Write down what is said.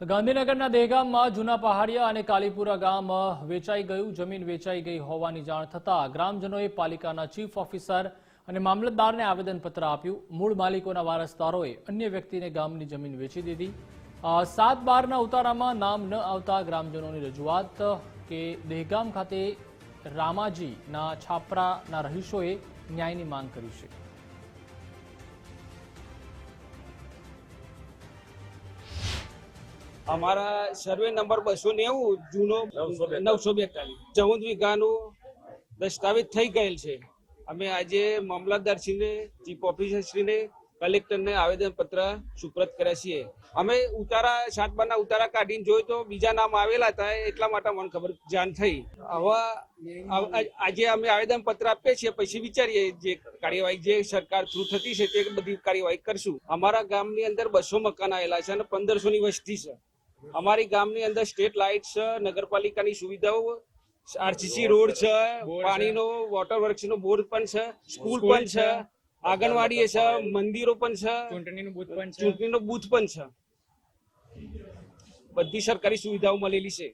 તો ગાંધીનગરના દહેગામમાં જૂના પહાડિયા અને કાલીપુરા ગામ વેચાઈ ગયું, જમીન વેચાઈ ગઈ હોવાની જાણ થતાં ગ્રામજનોએ પાલિકાના ચીફ ઓફિસર અને મામલતદારને આવેદનપત્ર આપ્યું. મૂળ માલિકોના વારસદારોએ અન્ય વ્યક્તિને ગામની જમીન વેચી દીધી. સાત બારના ઉતારામાં નામ ન આવતા ગ્રામજનોની રજૂઆત કે દહેગામ ખાતે રામાજીના છાપરાના રહીશોએ ન્યાયની માંગ કરી છે. અમારા સર્વે નંબર બસો નેવું જૂનો નવસો બેતાલીસ. ચૌદ વીઘાનું દસ્તાવેજ થઈ ગયેલ છે. અમે આજે મામલતદારશ્રીને ચીફ ઓફિસરશ્રીને કલેક્ટરને આવેદનપત્ર સુપ્રત કર્યા છીએ. અમે ઉતારા સાતબારના ઉતારા કાઢીને જોયું તો બીજા નામ આવેલા હતા એટલા માટે મને ખબર જાણ થઈ. હવે આજે અમે આવેદન પત્ર આપીએ છીએ પછી વિચારીએ જે કાર્યવાહી જે સરકાર થ્રુ થતી છે તે બધી કાર્યવાહી કરશું. અમારા ગામની અંદર બસો મકાન આવેલા છે અને પંદરસો ની વસ્તી છે. અમારી ગામની અંદર સ્ટેટ લાઇટ છે નગરપાલિકાની સુવિધાઓ આરસીસી રોડ છે પાણીનો વોટર વર્ક્સ નો બોર્ડ પણ છે સ્કૂલ પણ છે. આંગણવાડી છે મંદિરો પણ છે ચૂંટણીનું બૂથ પણ છે. ચૂંટણીનો બૂથ પણ છે. બધી સરકારી સુવિધાઓ મળેલી છે.